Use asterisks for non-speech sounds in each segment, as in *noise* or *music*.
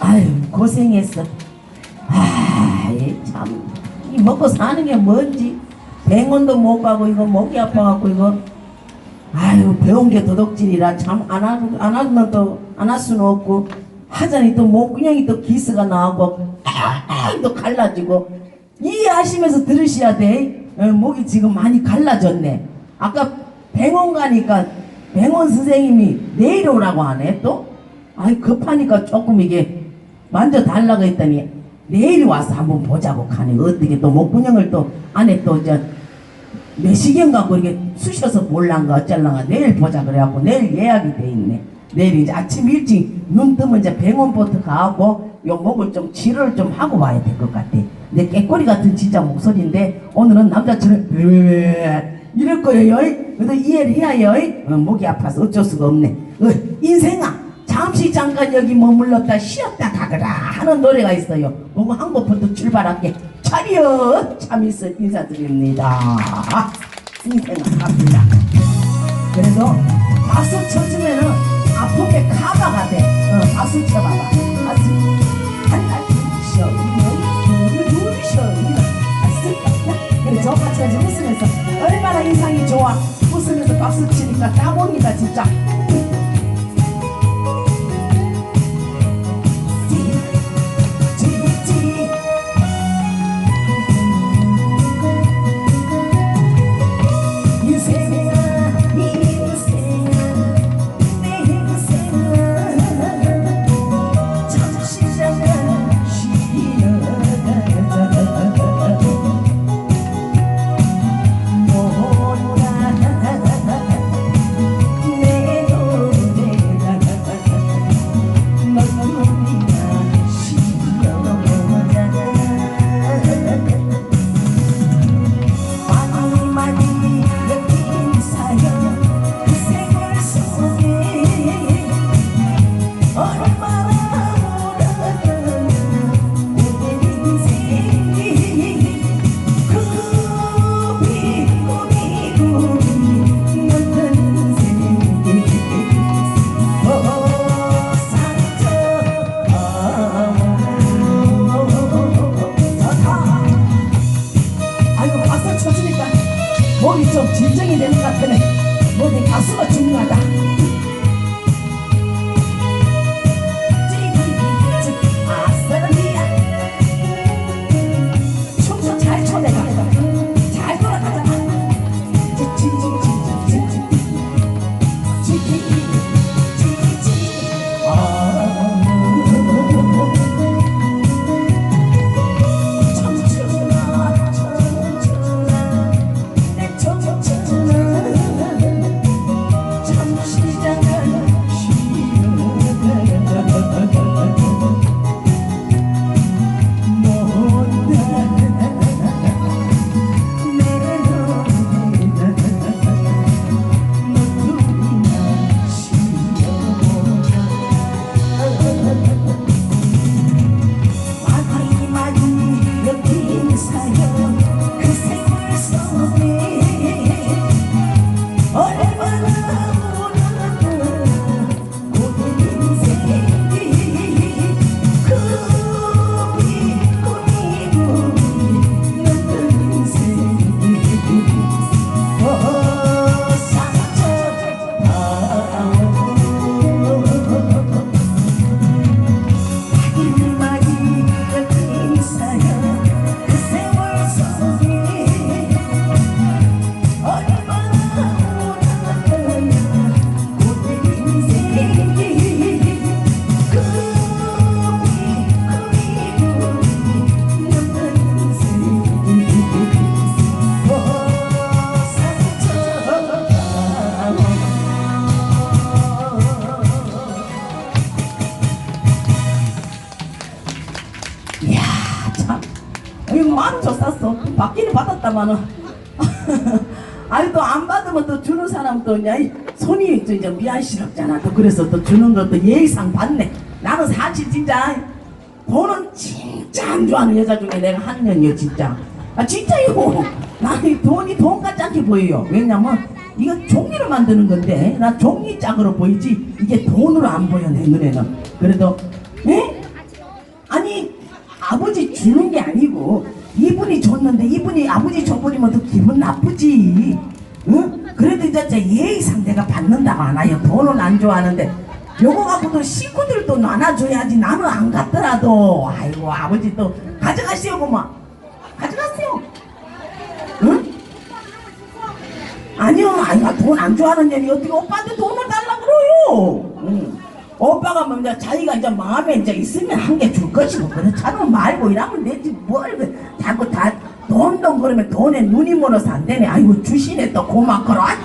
아유 고생했어. 아참 이 먹고 사는 게 뭔지. 병원도 못 가고 이거 목이 아파갖고 이거. 아유 배운 게 도덕질이라 참안 안 하면 또 안 할 수는 없고. 하자니 또 목구멍이 또 기스가 나오고 또 갈라지고. 이해하시면서 들으셔야 돼. 어, 목이 지금 많이 갈라졌네. 아까 병원 가니까 병원 선생님이 내일 오라고 하네 또? 아이 급하니까 조금 이게 만져 달라고 했더니 내일 와서 한번 보자고 가네. 어떻게 또 목구멍을 또 안에 또저 내시경 갖고 이렇게 쑤셔서 볼란가 어쩔란가 내일 보자 그래갖고 내일 예약이 돼 있네. 내일 이제 아침 일찍 눈 뜨면 이제 병원부터 가고 요 목을 좀 치료를 좀 하고 와야 될 것 같아. 내 깨꼬리 같은 진짜 목소리인데 오늘은 남자처럼 으 이럴 거예요. 그래도 이해를 해야요. 어, 목이 아파서 어쩔 수가 없네. 어, 인생아 잠시 잠깐 여기 머물렀다 쉬었다 가거라 하는 노래가 있어요. 그거 한 곡부터 출발할게. 차려 참 있어. 인사드립니다. 인생아 갑니다. 그래서 박수 쳐주면은 아픈 게 카바가 돼. 어, 박수 쳐봐봐. 박수. 한달 쉬어. 둘 둘이 쉬어. 알았어? 저같이 해서 웃으면서. 얼마나 인상이 좋아. 웃으면서 박수 치니까 딱 옵니다 진짜 받았다마는. *laughs* 아니 또 안 받으면 또 주는 사람 또 이제 손이 또 이제 미안스럽잖아. 또 그래서 또 주는 것도 예의상 받네. 나는 사실 진짜 돈은 진짜 안 좋아하는 여자 중에 내가 한 년이요 진짜. 아 진짜요 나는 돈이 돈 같지 않게 보여요. 왜냐면 이거 종이로 만드는 건데 나 종이 짝으로 보이지? 이게 돈으로 안 보여 내 눈에는. 그래도 에? 아니 아버지 주는 게 아니고 이분이 줬는데 이분이 아버지 줘버리면 더 기분 나쁘지. 응? 그래도 이제 저 예의상 내가 받는다고 하나요. 돈은 안 좋아하는데. 요거 갖고도 식구들도 나눠줘야지 나는 안 갔더라도. 아이고 아버지 또 가져가시오 그만 가져가세요. 응? 아니요 아이가 돈안 좋아하는 년이 어떻게 오빠한테 돈을 달라 그래요? 응. 오빠가 먼저 자기가 이제 마음에 이제 있으면 한 개 줄 것이고 그렇잖아 말고 이러면 되지 뭘 그, 자꾸 다 돈돈 그러면 돈에 눈이 멀어서 안 되네. 아이고 주시네 또 고맙거라 *laughs*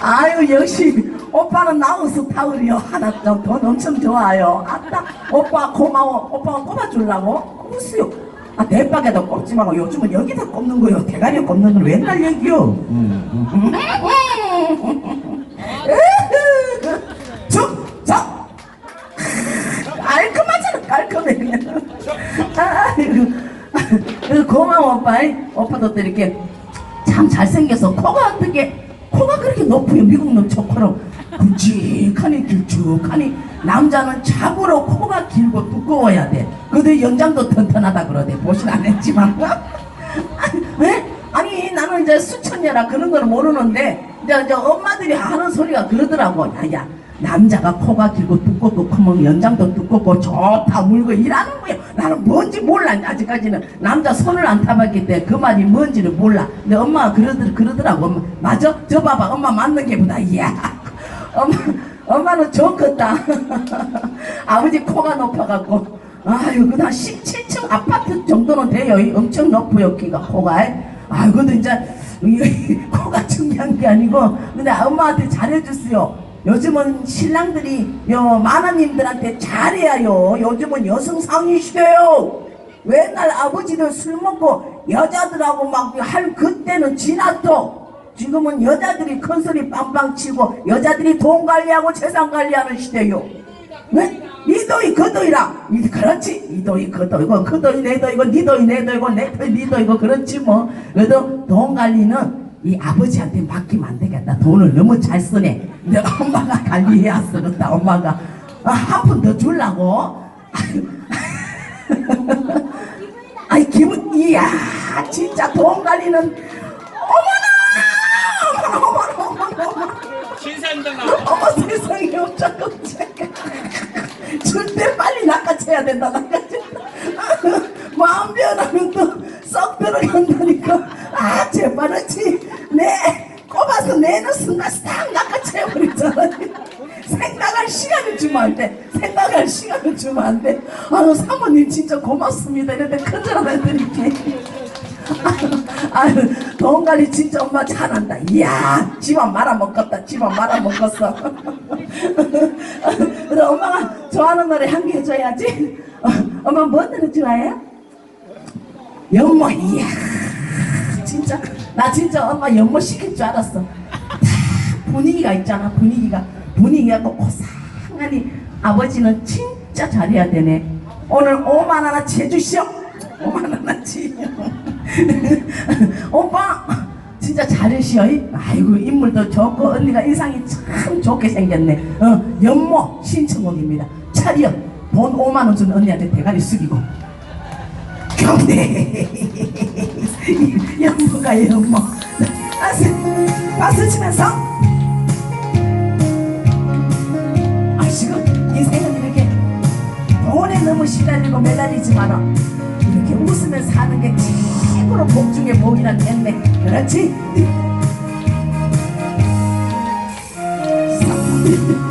아유 역시 오빠는 나우스 타월이요. 하나 좀 돈 엄청 좋아요. 아따 오빠 고마워. 오빠가 꼽아주려고? 글쎄요. 아 대박에도 꼽지 말고 요즘은 여기다 꼽는 거요. 대가리에 꼽는 건 옛날 얘기요. 쭉쭉 아이고 그 고마워 오빠 오빠도 또 이렇게 참 잘생겨서 코가 어떻게 코가 그렇게 높아요 미국 놈처럼 굵직하니 길쭉하니 남자는 잡으로 코가 길고 두꺼워야 돼. 그래도 연장도 튼튼하다 그러대. 보신 안 했지만. *laughs* 왜? 아니 나는 이제 수천녀라 그런 걸 모르는데 이제, 이제 엄마들이 하는 소리가 그러더라고. 야 야 남자가 코가 길고 두껍고 크면 연장도 두껍고 좋다 물고 일하는 거야. 나는 뭔지 몰라. 아직까지는 남자 손을 안 타봤기 때문에 그 말이 뭔지를 몰라. 근데 엄마가 그러더, 그러더라고. 엄마 맞아? 저 봐봐. 엄마 맞는 게 보다. 이야 *laughs* 엄마, 엄마는 좋겠다. *laughs* 아버지 코가 높아갖고. 아유 그다 17층 아파트 정도는 돼요. 이 엄청 높고요 키가. 코가. 아유 근데 이제 이 *laughs* 코가 중요한 게 아니고 근데 엄마한테 잘해주세요. 요즘은 신랑들이 요 마나님들한테 잘해야요. 요즘은 여성상이시대요. 옛날 아버지들 술 먹고 여자들하고 막 할 그때는 지났어 지금은 여자들이 큰 소리 빵빵 치고 여자들이 돈 관리하고 재산 관리하는 시대요 네? 이 도이 그 도이라. 이- 그렇지? 이 도이 그 도이고 그 도이 내 도이고 니 도이 내 도이고 내 도이 니 도이고 그렇지 뭐. 그래도 돈 관리는 이 아버지한테 맡기면 안 되겠다. 돈을 너무 잘 쓰네. 근데 엄마가 관리해야 쓰겠다 엄마가. 아, 한푼더 주려고? *laughs* 아이 기분 이야 진짜 돈 관리는 어머나 어머나 어머나 어머나 신사임당 나와. 어머 세상에 어쩌고 줄때 빨리 낚아채야 된다 낚아채 마음 변하면 또썩 들어간다니까. 아 재빠르지. 내 꼽아서 내는 순간 싹 낚아채버리잖아. 생각할 시간을 주면 안돼. 생각할 시간을 주면 안돼. 아유 사모님 진짜 고맙습니다. 이런데 큰절 해드릴게 아유 돈 관리 진짜 엄마 잘한다. 이야 집안 말아먹었다 집안 말아먹었어. *laughs* 그래 엄마가 좋아하는 노래 한 개 해줘야지. 어, 엄마 뭐 노래 좋아해요? 연모 이야 진짜. 나 진짜 엄마 연모 시킬 줄 알았어. 다 분위기가 있잖아 분위기가. 분위기가 또 고상하니 아버지는 진짜 잘해야 되네. 오늘 5만 하나 재주시오. 5만 하나 지 *laughs* 오빠 진짜 잘하시오 아이고 인물도 좋고 언니가 인상이 참 좋게 생겼네. 어 연모 신청곡입니다. 차리어 돈 5만 원 준 언니한테 대가리 숙이고. 경례. *laughs* 연모가 연모. 박수, 박수 치면서. 아 지금 인생은 이렇게 돈에 너무 시달리고 매달리지 마라. 이렇게 웃으면서 사는 게 최고로 복 중에 복이란 겠네 그렇지? *laughs*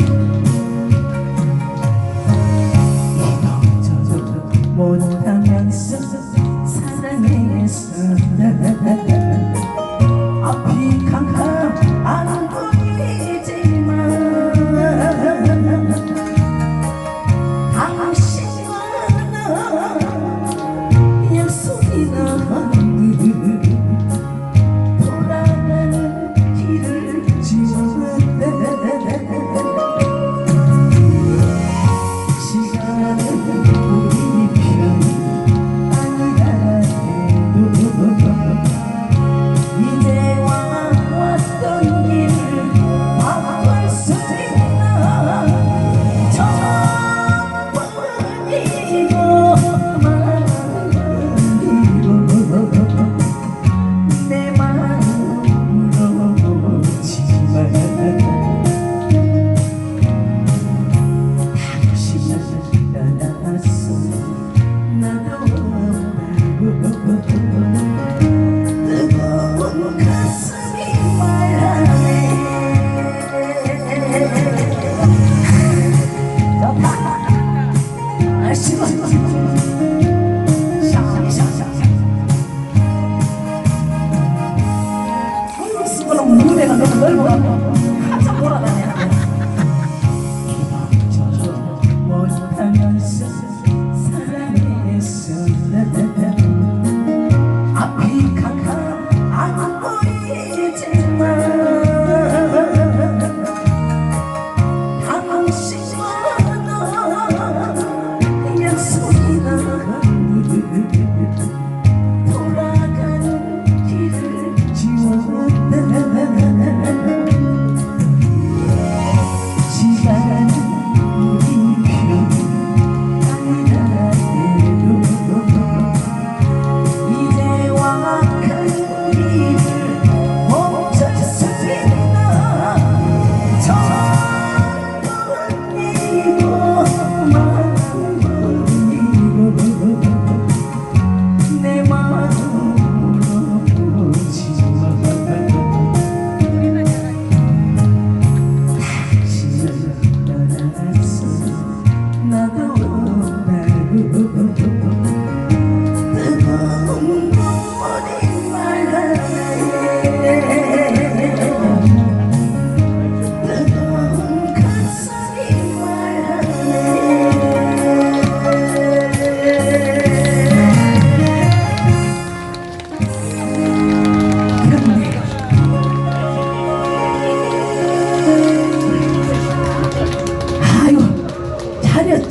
Oh, *laughs*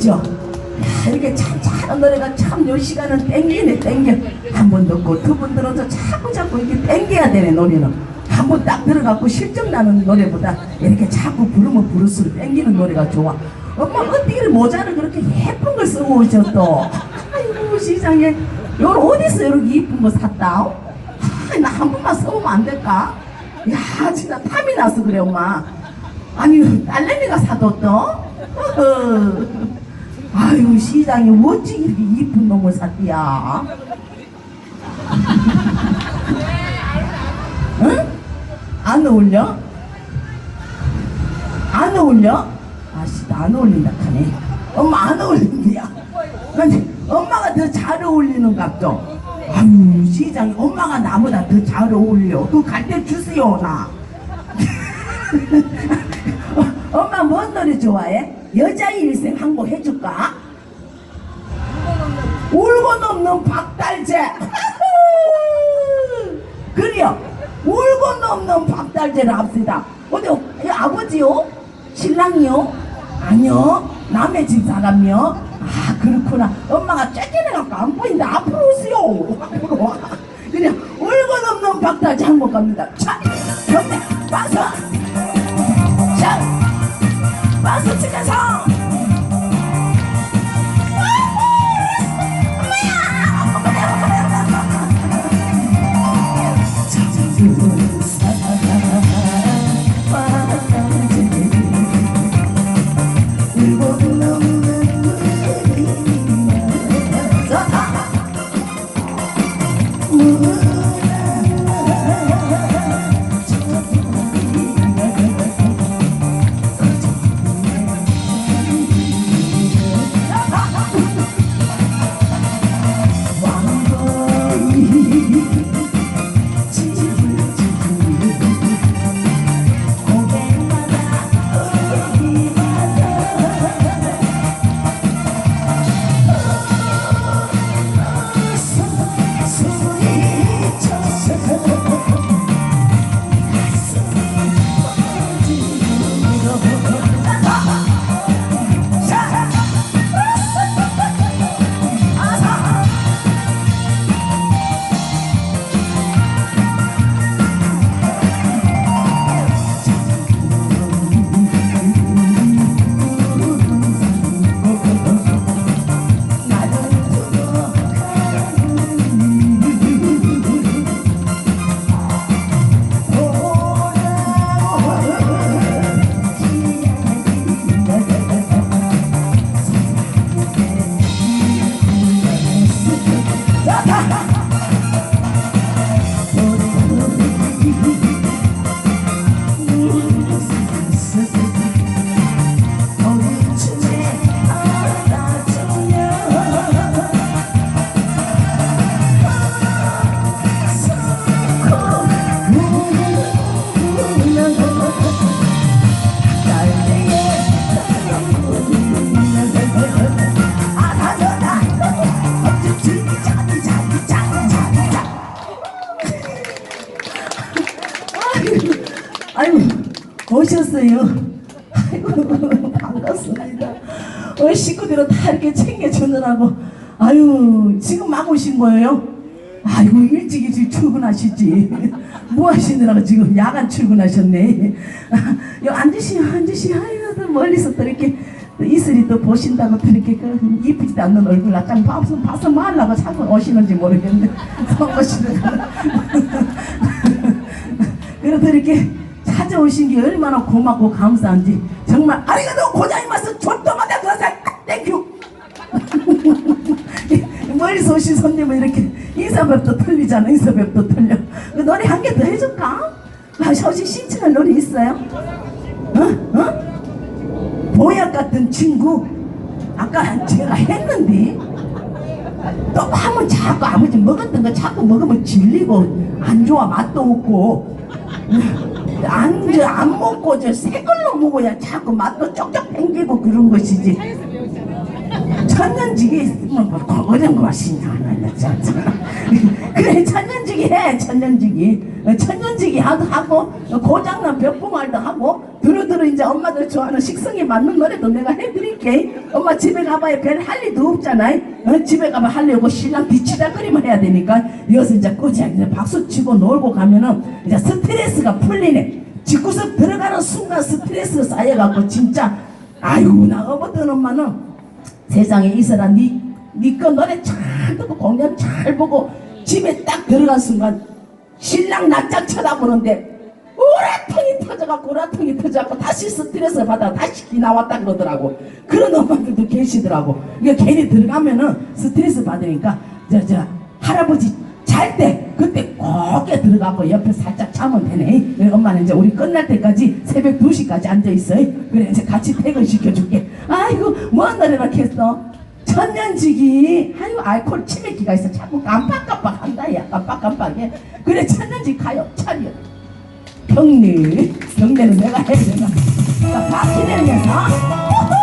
야, 이렇게 참 잘하는 노래가 참 요 시간은 땡기네 땡겨. 한 번 듣고 두 번 들어서 자꾸 자꾸 이렇게 땡겨야 되네 노래는. 한 번 딱 들어갖고 실적 나는 노래보다 이렇게 자꾸 부르면 부를수록 땡기는 노래가 좋아. 엄마 어떻게 모자를 그렇게 예쁜 걸 쓰고 오셨어 아이고 시장에. 요걸 어디서 이렇게 이쁜 거 샀다? 나한 번만 써보면 안 될까? 야 진짜 탐이 나서 그래 엄마. 아니 딸내미가 사뒀어? 아유 시장에 어찌 이렇게 이쁜 놈을 샀디야 응? 안 어울려? 안 어울려? 아씨 안 어울린다 카네 엄마 안 어울린디야 근데 엄마가 더 잘 어울리는 갑죠 아유 시장에 엄마가 나보다 더 잘 어울려 그갈때 주세요 나 어, *laughs* 엄마 뭔 노래 좋아해? 여자의 일생 한곡 해줄까? 울고 넘는 박달재. *laughs* 그래요. 울고 넘는 박달재를 합시다. 어디 이 아버지요? 신랑이요? 아니요. 남의 집 사람이요? 아 그렇구나. 엄마가 쫓겨내갖고 안 보인다. 앞으로 오세요. *laughs* 앞으로 와. 그래 울고 넘는 박달재 한곡 갑니다. 자 경례 박수 *laughs* 아이고 오셨어요. 아이고 반갑습니다. 어, 식구들은 다 이렇게 챙겨주느라고 아유 지금 막 오신 거예요? 아이고 일찍 일찍 출근하시지. 뭐 하시느라고 지금 야간 출근하셨네. 앉으시오. 아이고 또 멀리서 또 이렇게 또 이슬이 또 보신다고 또 이렇게 그 이쁘지도 않는 얼굴 나짱 봐서 봐서 뭐 하려고 자꾸 오시는지 모르겠네. *laughs* 오시는 *laughs* 그래도 이렇게 찾아오신 게 얼마나 고맙고 감사한지 정말 아리가도 고자이마스 존도마다 그러세요 땡큐 멀리서 오신 손님은 이렇게 인사법도 틀리잖아 인사법도 틀려 그 노래 한 개 더 해줄까? 아, 혹시 신청할 노래 있어요? 어? 어? 보약 같은 친구? 아까 제가 했는데 또 하면 자꾸 아버지 먹었던 거 자꾸 먹으면 질리고 안 좋아 맛도 없고. 안, 저, 안 먹고 저 새 걸로 먹어야 자꾸 맛도 쪽쪽 땡기고 그런 것이지. 천년지기 있으면 뭐 어려운 거 맛이냐 나 진짜 그래 천년지기 해 천년지기 천년지기 하고 고장난 벽봉알도 하고 두루두루 이제 엄마들 좋아하는 식성에 맞는 노래도 내가 해드릴게. 엄마 집에 가봐야 별할 일도 없잖아요. 어, 집에 가면 하려고 신랑 뒤치다거리만 해야 되니까 여기서 이제 꾸지하게 이제 박수 치고 놀고 가면은 이제 스트레스가 풀리네. 집구석 들어가는 순간 스트레스 쌓여갖고 진짜 아유 나 어버든 엄마는 세상에 있어라 니, 니거 노래 잘 듣고 공연 잘 보고 집에 딱 들어간 순간 신랑 낯짝 쳐다보는데 우라통이 터져갖고 우라통이 터져갖고 다시 스트레스 받아 다시 기 나왔다 그러더라고. 그런 엄마들도 계시더라고. 이게 괜히 들어가면은 스트레스 받으니까 저 저 할아버지 잘 때 그때 꼭게 들어가고 옆에 살짝 자면 되네. 엄마는 이제 우리 끝날 때까지 새벽 2시까지 앉아있어요 그래 이제 같이 퇴근시켜줄게. 아이고 뭔 노래라 했어? 천년지기. 아유 알코올 치매기가 있어. 자꾸 깜빡깜빡 한다 야. 깜빡깜빡해 그래 천년지기 가요? 차려 경례 경례는 내가 해야 되나? 자 바퀴 내리면서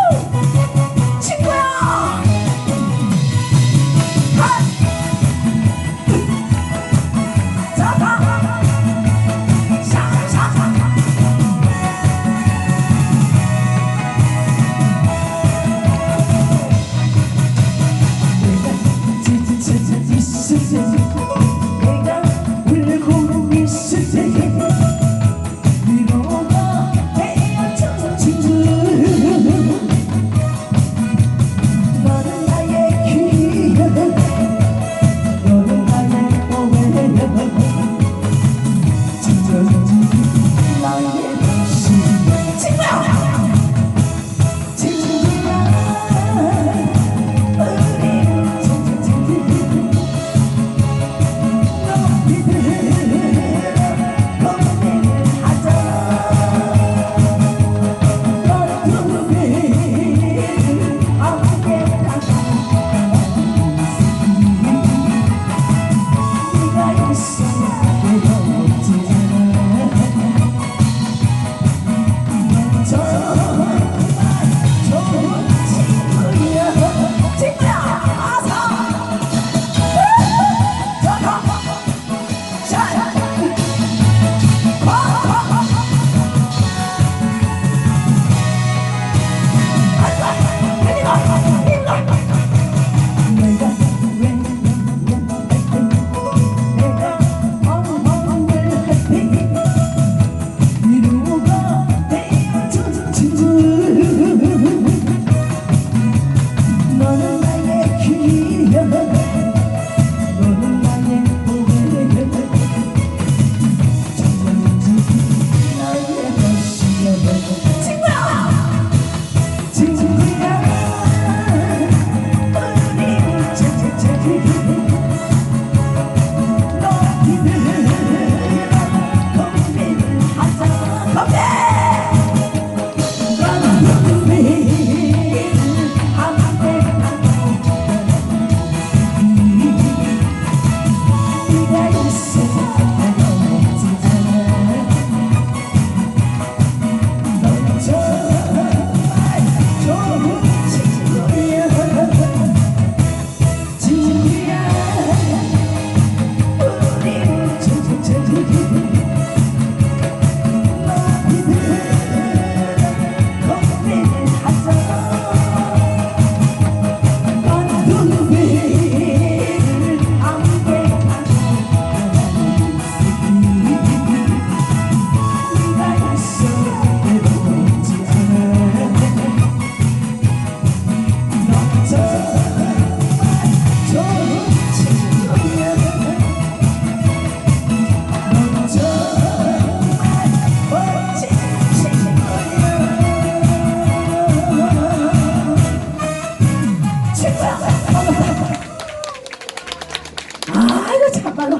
참말로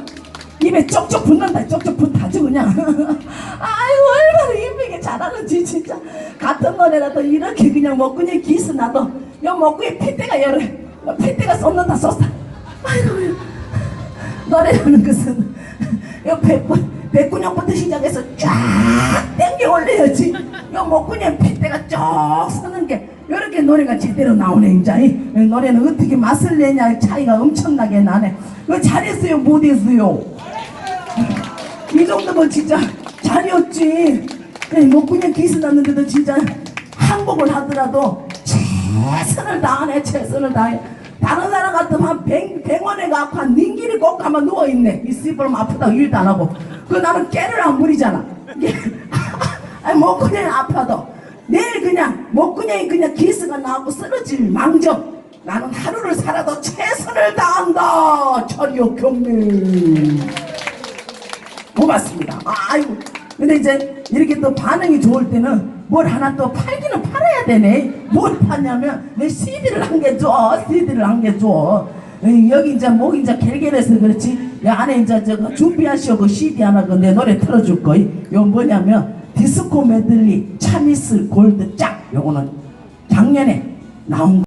입에 쪽쪽 붙는다 쪽쪽 붙다지 그냥. *laughs* 아이고 얼마나 이쁘게 잘하는지 진짜. 같은 노래라도 이렇게 그냥 목구멍에 기스 나도. 요 목구에 핏대가 요 핏대가 쏟는다 쏟다. 아이고 노래라는 것은 *laughs* 요 백구, 백구녕부터 시작해서 쫙 땡겨 올려야지. 요 목구멍에 핏대가 쭉 서는 게 요렇게 노래가 제대로 나오네 이제 이 노래는 어떻게 맛을 내냐 차이가 엄청나게 나네 그 잘했어요 못했어요 이 정도면 진짜 잘이었지. 그냥 뭐 그냥 기스 났는데도 진짜 항복을 하더라도 최선을 다하네 최선을 다해. 다른 사람 같으면 한 병, 병원에 가고 한 닝기리 꼭 가면 누워있네. 이 씨발면 아프다고 일도 안 하고. 그 나는 깨를 안 부리잖아. *laughs* 아니 목구멍이 아파도 내일 그냥 목구멍이 그냥 기스가 나고 쓰러질 망정. 나는 하루를 살아도 최선을 다한다. 철이요 경례. 고맙습니다. 아이고. 근데 이제 이렇게 또 반응이 좋을 때는 뭘 하나 또 팔기는 팔아야 되네. 뭘 파냐면 내 CD를 한 개 줘. CD를 한 개 줘. 에이, 여기 이제 목 이제 결결해서 그렇지. 이 안에 이제 저거 준비하시오 그 CD 하나 그 내 노래 틀어줄 거이. 요 뭐냐면 디스코 메들리 차미슬 골드 짝. 요거는 작년에 나온